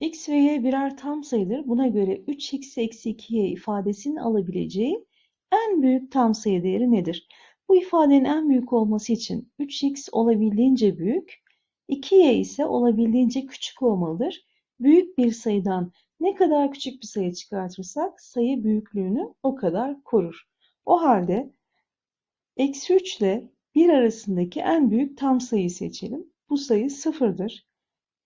x ve y birer tam sayıdır. Buna göre 3x eksi 2y ifadesinin alabileceği en büyük tam sayı değeri nedir? Bu ifadenin en büyük olması için 3x olabildiğince büyük, 2y ise olabildiğince küçük olmalıdır. Büyük bir sayıdan ne kadar küçük bir sayı çıkartırsak sayı büyüklüğünü o kadar korur. O halde eksi 3 ile 1 arasındaki en büyük tam sayıyı seçelim. Bu sayı sıfırdır.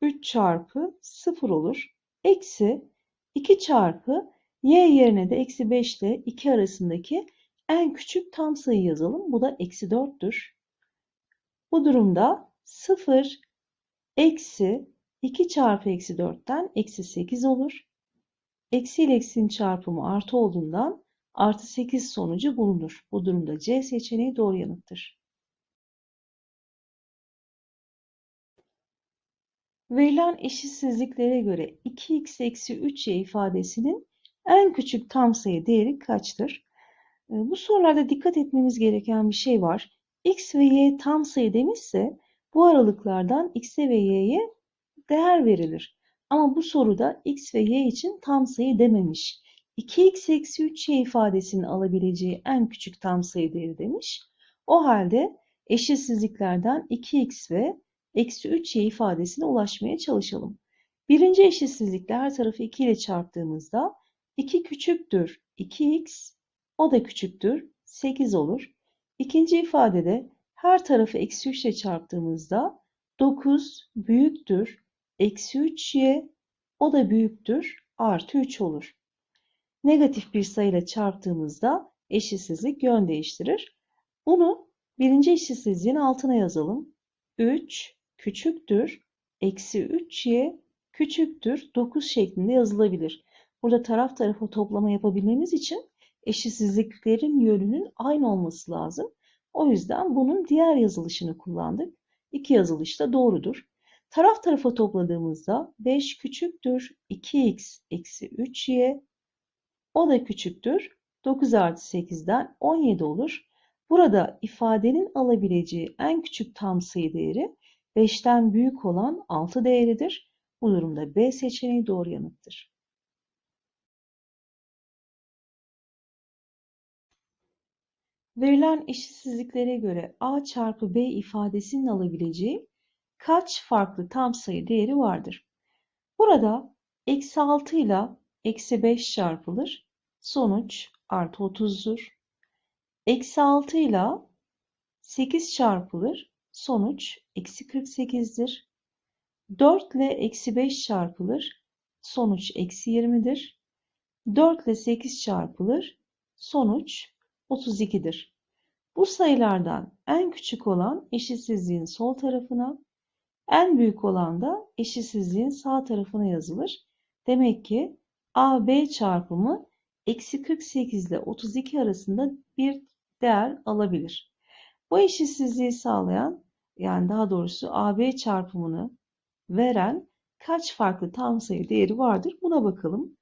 3 çarpı 0 olur. Eksi 2 çarpı y yerine de eksi 5 ile 2 arasındaki en küçük tam sayı yazalım. Bu da eksi 4'tür. Bu durumda 0 eksi 2 çarpı eksi 4'ten eksi 8 olur. Eksi ile eksinin çarpımı artı olduğundan artı 8 sonucu bulunur. Bu durumda C seçeneği doğru yanıttır. Verilen eşitsizliklere göre 2x eksi 3y ifadesinin en küçük tam sayı değeri kaçtır? Ee, bu sorularda dikkat etmemiz gereken bir şey var. x ve y tam sayı demişse bu aralıklardan x'e ve y'ye değer verilir. Ama bu soruda x ve y için tam sayı dememiş. 2x eksi 3y ifadesinin alabileceği en küçük tam sayı değeri demiş. O halde eşitsizliklerden 2x ve eksi 3y ifadesine ulaşmaya çalışalım. Birinci eşitsizlikle her tarafı 2 ile çarptığımızda 2 küçüktür 2x, o da küçüktür 8 olur. İkinci ifadede her tarafı eksi 3 ile çarptığımızda 9 büyüktür eksi 3y, o da büyüktür artı 3 olur. Negatif bir sayıyla çarptığımızda eşitsizlik yön değiştirir. Bunu birinci eşitsizliğin altına yazalım. 3 küçüktür eksi 3y küçüktür 9 şeklinde yazılabilir. Burada taraf tarafa toplama yapabilmemiz için eşitsizliklerin yönünün aynı olması lazım. O yüzden bunun diğer yazılışını kullandık. İki yazılış da doğrudur. Taraf tarafa topladığımızda 5 küçüktür 2x eksi 3y o da küçüktür 9 artı 8'den 17 olur. Burada ifadenin alabileceği en küçük tam sayı değeri 5'ten büyük olan 6 değeridir. Bu durumda B seçeneği doğru yanıttır. Verilen eşitsizliklere göre A çarpı B ifadesinin alabileceği kaç farklı tam sayı değeri vardır? Burada eksi 6 ile eksi 5 çarpılır. Sonuç artı 30'dur. Eksi 6 ile 8 çarpılır. Sonuç eksi 48'dir. 4 ile eksi 5 çarpılır. Sonuç eksi 20'dir. 4 ile 8 çarpılır. Sonuç 32'dir. Bu sayılardan en küçük olan eşitsizliğin sol tarafına, en büyük olan da eşitsizliğin sağ tarafına yazılır. Demek ki AB çarpımı eksi 48 ile 32 arasında bir değer alabilir. Bu eşitsizliği sağlayan yani daha doğrusu AB çarpımını veren kaç farklı tam sayı değeri vardır? Buna bakalım.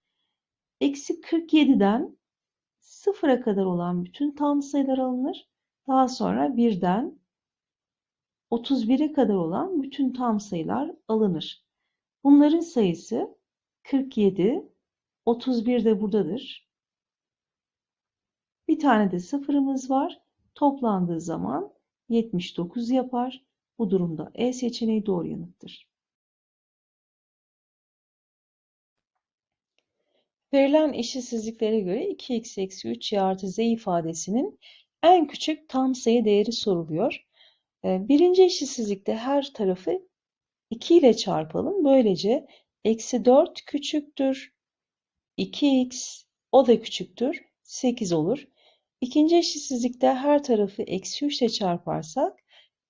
Eksi 47'den sıfıra kadar olan bütün tam sayılar alınır. Daha sonra birden 31'e kadar olan bütün tam sayılar alınır. Bunların sayısı 47, 31 de buradadır. Bir tane de sıfırımız var. Toplandığı zaman 79 yapar. Bu durumda E seçeneği doğru yanıttır. Verilen eşitsizliklere göre 2x eksi 3y artı z ifadesinin en küçük tam sayı değeri soruluyor. Ee, birinci eşitsizlikte her tarafı 2 ile çarpalım. Böylece eksi 4 küçüktür 2x o da küçüktür 8 olur. İkinci eşitsizlikte her tarafı eksi 3 ile çarparsak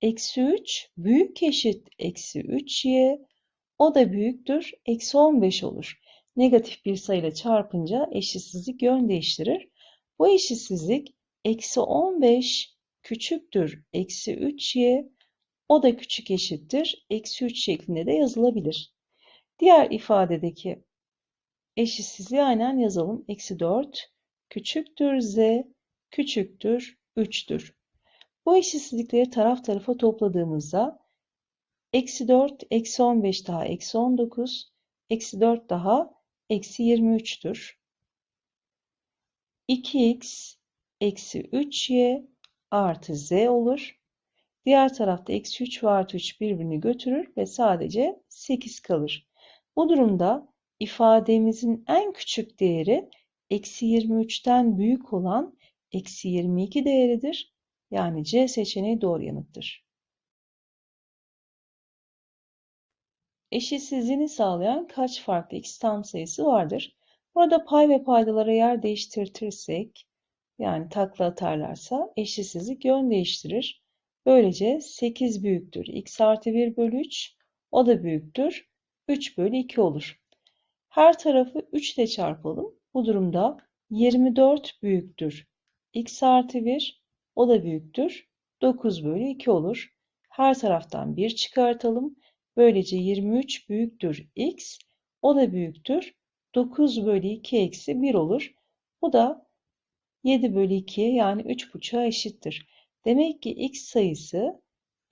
eksi 3 büyük eşit eksi 3y o da büyüktür eksi 15 olur. Negatif bir sayıyla çarpınca eşitsizlik yön değiştirir. Bu eşitsizlik eksi 15 küçüktür eksi 3y o da küçük eşittir eksi 3 şeklinde de yazılabilir. Diğer ifadedeki eşitsizliği aynen yazalım. Eksi 4 küçüktür z küçüktür 3'tür. Bu eşitsizlikleri taraf tarafa topladığımızda eksi 4 eksi 15 daha eksi 19 Eksi 4 daha eksi 23'tür. 2x eksi 3y artı z olur. Diğer tarafta eksi 3 ve artı 3 birbirini götürür ve sadece 8 kalır. Bu durumda ifademizin en küçük değeri eksi 23'ten büyük olan eksi 22 değeridir. Yani C seçeneği doğru yanıttır. Eşitsizliğini sağlayan kaç farklı x tam sayısı vardır? Burada pay ve paydalara yer değiştirtirsek, yani takla atarlarsa eşitsizlik yön değiştirir. Böylece 8 büyüktür. x artı 1 bölü 3, o da büyüktür. 3 bölü 2 olur. Her tarafı 3 ile çarpalım. Bu durumda 24 büyüktür. X artı 1, o da büyüktür. 9 bölü 2 olur. Her taraftan 1 çıkartalım. Böylece 23 büyüktür x, o da büyüktür. 9 bölü 2 eksi 1 olur. Bu da 7 bölü 2'ye yani 3,5'a eşittir. Demek ki x sayısı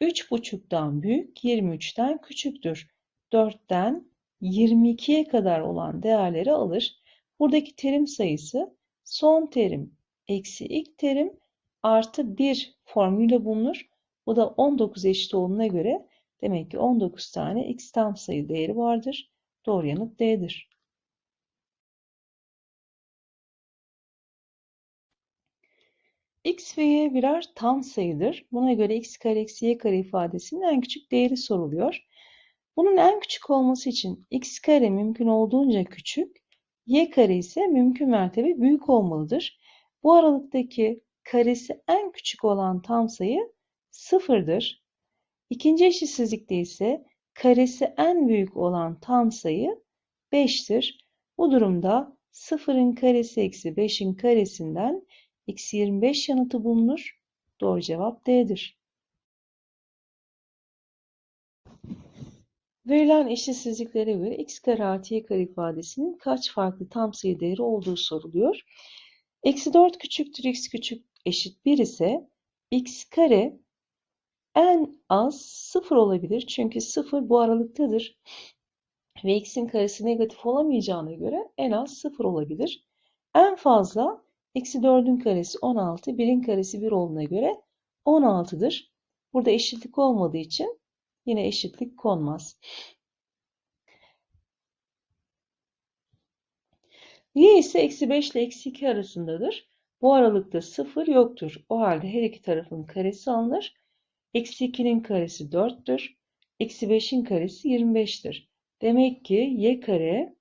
3,5'tan büyük 23'ten küçüktür. 4'ten 22'ye kadar olan değerleri alır. Buradaki terim sayısı son terim eksi ilk terim artı 1 formülüyle bulunur. Bu da 19 eşit olduğuna göre demek ki 19 tane x tam sayı değeri vardır. Doğru yanıt D'dir. x ve y birer tam sayıdır. Buna göre x kare eksi y kare ifadesinin en küçük değeri soruluyor. Bunun en küçük olması için x kare mümkün olduğunca küçük, y kare ise mümkün mertebe büyük olmalıdır. Bu aralıktaki karesi en küçük olan tam sayı sıfırdır. İkinci eşitsizlikte ise karesi en büyük olan tam sayı 5'tir. Bu durumda sıfırın karesi eksi 5'in karesinden eksi 25 yanıtı bulunur. Doğru cevap D'dir. Verilen eşitsizliklere göre x kare artı y kare ifadesinin kaç farklı tam sayı değeri olduğu soruluyor. Eksi 4 küçüktür x küçük eşit 1 ise x kare en az 0 olabilir. Çünkü 0 bu aralıktadır. Ve x'in karesi negatif olamayacağına göre en az 0 olabilir. En fazla eksi 4'ün karesi 16, 1'in karesi 1 olduğuna göre 16'dır. Burada eşitlik olmadığı için yine eşitlik konmaz. Y ise eksi 5 ile eksi 2 arasındadır. Bu aralıkta 0 yoktur. O halde her iki tarafın karesi alınır. Eksi 2'nin karesi 4'tür. Eksi 5'in karesi 25'tir. Demek ki y kare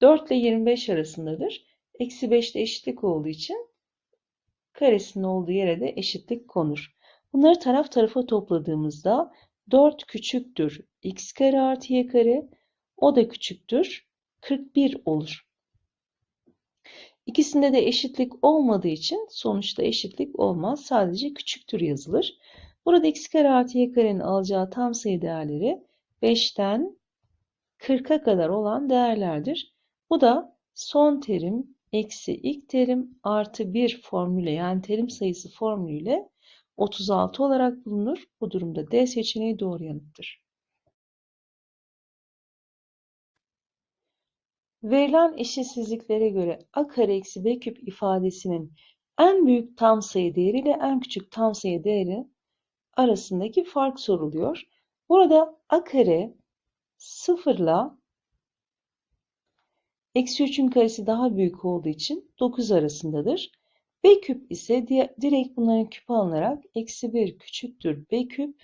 4 ile 25 arasındadır. Eksi 5 ile eşitlik olduğu için karesinin olduğu yere de eşitlik konur. Bunları taraf tarafa topladığımızda 4 küçüktür x kare artı y kare. O da küçüktür 41 olur. İkisinde de eşitlik olmadığı için sonuçta eşitlik olmaz. Sadece küçüktür yazılır. Burada x kare artı y karenin alacağı tam sayı değerleri 5'ten 40'a kadar olan değerlerdir. Bu da son terim eksi ilk terim artı 1 formüle yani terim sayısı formülüyle 36 olarak bulunur. Bu durumda D seçeneği doğru yanıttır. Verilen eşitsizliklere göre a kare eksi b küp ifadesinin en büyük tam sayı değeri ile en küçük tam sayı değeri arasındaki fark soruluyor. Burada a kare 0 ile eksi 3'ün karesi daha büyük olduğu için 9 arasındadır. B küp ise direkt bunların küpü alınarak eksi 1 küçüktür B küp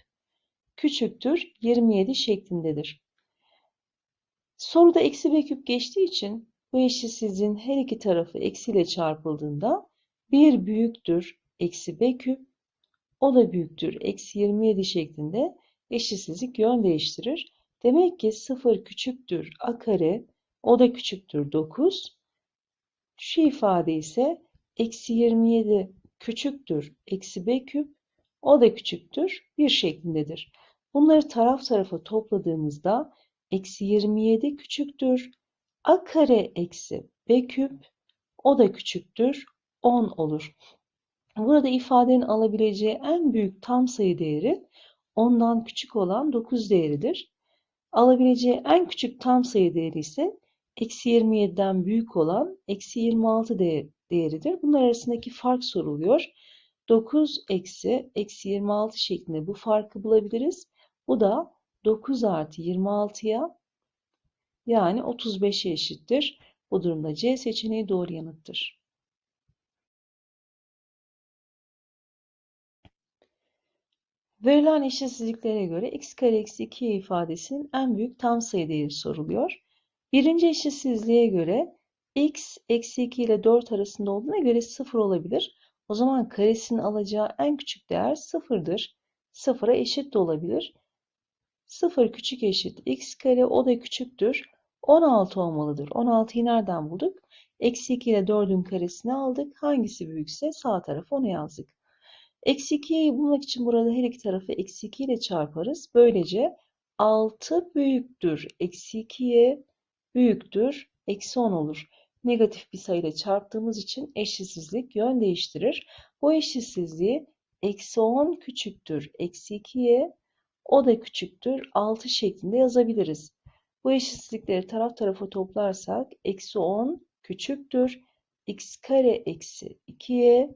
küçüktür 27 şeklindedir. Soruda eksi B küp geçtiği için bu eşitsizliğin her iki tarafı eksiyle çarpıldığında 1 büyüktür eksi B küp o da büyüktür eksi 27 şeklinde eşitsizlik yön değiştirir. Demek ki 0 küçüktür A kare o da küçüktür 9. Şu ifade ise eksi 27 küçüktür eksi b küp o da küçüktür 1 şeklindedir. Bunları taraf tarafa topladığımızda eksi 27 küçüktür a kare eksi b küp o da küçüktür 10 olur. Burada ifadenin alabileceği en büyük tam sayı değeri ondan küçük olan 9 değeridir. Alabileceği en küçük tam sayı değeri ise eksi 27'den büyük olan eksi 26 değer, değeridir. Bunlar arasındaki fark soruluyor. 9 eksi eksi 26 şeklinde bu farkı bulabiliriz. Bu da 9 artı 26'ya yani 35'e eşittir. Bu durumda C seçeneği doğru yanıttır. Verilen eşitsizliklere göre x kare eksi 2 ifadesinin en büyük tam sayı değeri soruluyor. Birinci eşitsizliğe göre x eksi 2 ile 4 arasında olduğuna göre 0 olabilir. O zaman karesinin alacağı en küçük değer 0'dır. 0'a eşit de olabilir. 0 küçük eşit x kare o da küçüktür. 16 olmalıdır. 16'yı nereden bulduk? Eksi 2 ile 4'ün karesini aldık. Hangisi büyükse sağ tarafa onu yazdık. Eksi 2'yi bulmak için burada her iki tarafı eksi 2 ile çarparız. Böylece 6 büyüktür. Eksi 2'ye büyüktür. Eksi 10 olur. Negatif bir sayıyla çarptığımız için eşitsizlik yön değiştirir. Bu eşitsizliği eksi 10 küçüktür. Eksi 2'ye o da küçüktür. 6 şeklinde yazabiliriz. Bu eşitsizlikleri taraf tarafa toplarsak eksi 10 küçüktür. x kare eksi 2'ye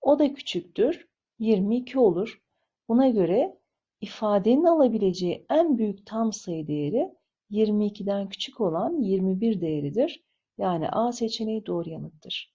o da küçüktür. 22 olur. Buna göre ifadenin alabileceği en büyük tam sayı değeri 22'den küçük olan 21 değeridir. Yani A seçeneği doğru yanıttır.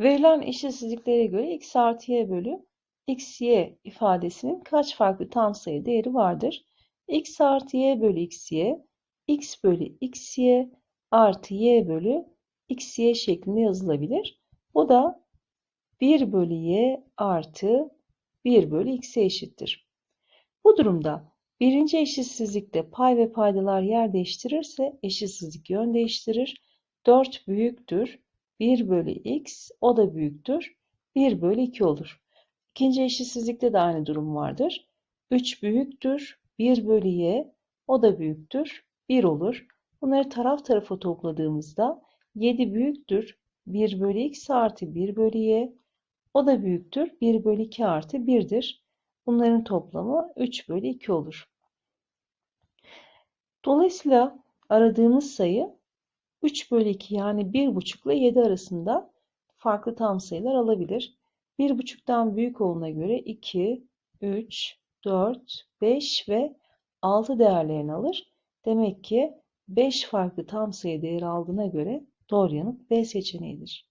Verilen eşitsizliklere göre x artı y bölü x y ifadesinin kaç farklı tam sayı değeri vardır? x artı y bölü x y, x bölü x y artı y bölü x y şeklinde yazılabilir. Bu da 1 bölü y artı 1 bölü x'e eşittir. Bu durumda birinci eşitsizlikte pay ve paydalar yer değiştirirse eşitsizlik yön değiştirir. 4 büyüktür. 1 bölü x o da büyüktür. 1 bölü 2 olur. İkinci eşitsizlikte de aynı durum vardır. 3 büyüktür. 1 bölü y o da büyüktür. 1 olur. Bunları taraf tarafa topladığımızda 7 büyüktür. 1 bölü x artı 1 bölü y o da büyüktür. 1 bölü 2 artı 1'dir. Bunların toplamı 3 bölü 2 olur. Dolayısıyla aradığımız sayı 3 bölü 2 yani 1,5 ile 7 arasında farklı tam sayılar alabilir. 1,5'tan büyük olduğuna göre 2, 3, 4, 5 ve 6 değerlerini alır. Demek ki 5 farklı tam sayı değeri aldığına göre doğru yanıt B seçeneğidir.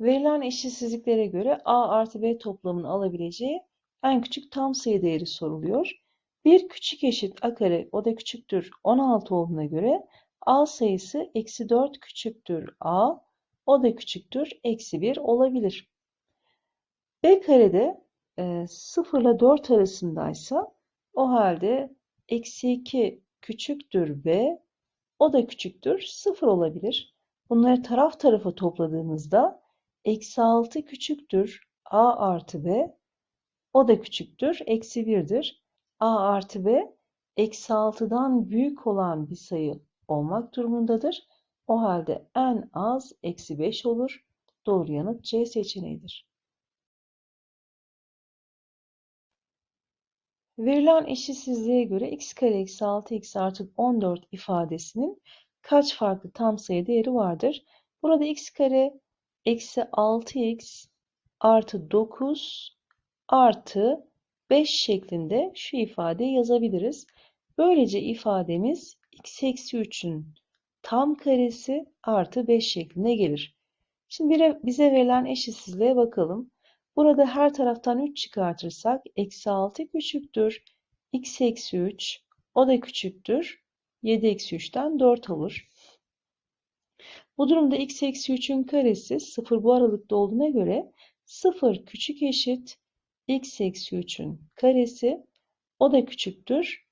Verilen eşitsizliklere göre A artı B toplamını alabileceği en küçük tam sayı değeri soruluyor. Bir küçük eşit a kare o da küçüktür 16 olduğuna göre a sayısı eksi 4 küçüktür a o da küçüktür eksi 1 olabilir. b karede e, 0 ile 4 arasındaysa o halde eksi 2 küçüktür b o da küçüktür 0 olabilir. Bunları taraf tarafa topladığımızda eksi 6 küçüktür a artı b o da küçüktür eksi 1'dir a artı b eksi 6'dan büyük olan bir sayı olmak durumundadır. O halde en az eksi 5 olur. Doğru yanıt C seçeneğidir. Verilen eşitsizliğe göre x kare eksi 6x artı 14 ifadesinin kaç farklı tam sayı değeri vardır? Burada x kare eksi 6x artı 9 artı 5 şeklinde şu ifadeyi yazabiliriz. Böylece ifademiz x eksi 3'ün tam karesi artı 5 şeklinde gelir. Şimdi bize verilen eşitsizliğe bakalım. Burada her taraftan 3 çıkartırsak eksi 6 küçüktür. x eksi 3 o da küçüktür. 7 eksi 3'ten 4 olur. Bu durumda x eksi 3'ün karesi 0 bu aralıkta olduğuna göre 0 küçük eşit x eksi 3'ün karesi o da küçüktür.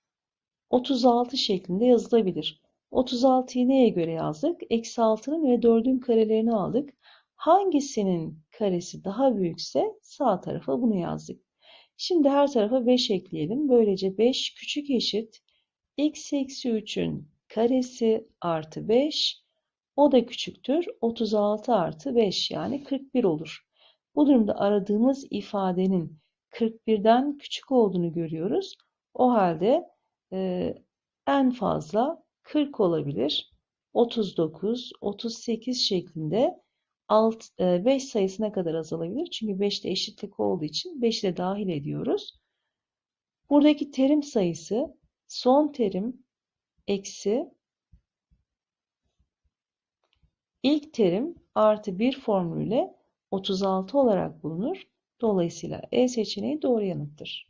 36 şeklinde yazılabilir. 36'yı neye göre yazdık? Eksi 6'nın ve 4'ün karelerini aldık. Hangisinin karesi daha büyükse sağ tarafa bunu yazdık. Şimdi her tarafa 5 ekleyelim. Böylece 5 küçük eşit x eksi 3'ün karesi artı 5 o da küçüktür. 36 artı 5 yani 41 olur. Bu durumda aradığımız ifadenin 41'den küçük olduğunu görüyoruz. O halde e, en fazla 40 olabilir. 39, 38 şeklinde alt, e, 5 sayısına kadar azalabilir. Çünkü 5'te eşitlik olduğu için 5'i de dahil ediyoruz. Buradaki terim sayısı son terim eksi ilk terim artı 1 formülüyle 36 olarak bulunur. Dolayısıyla E seçeneği doğru yanıttır.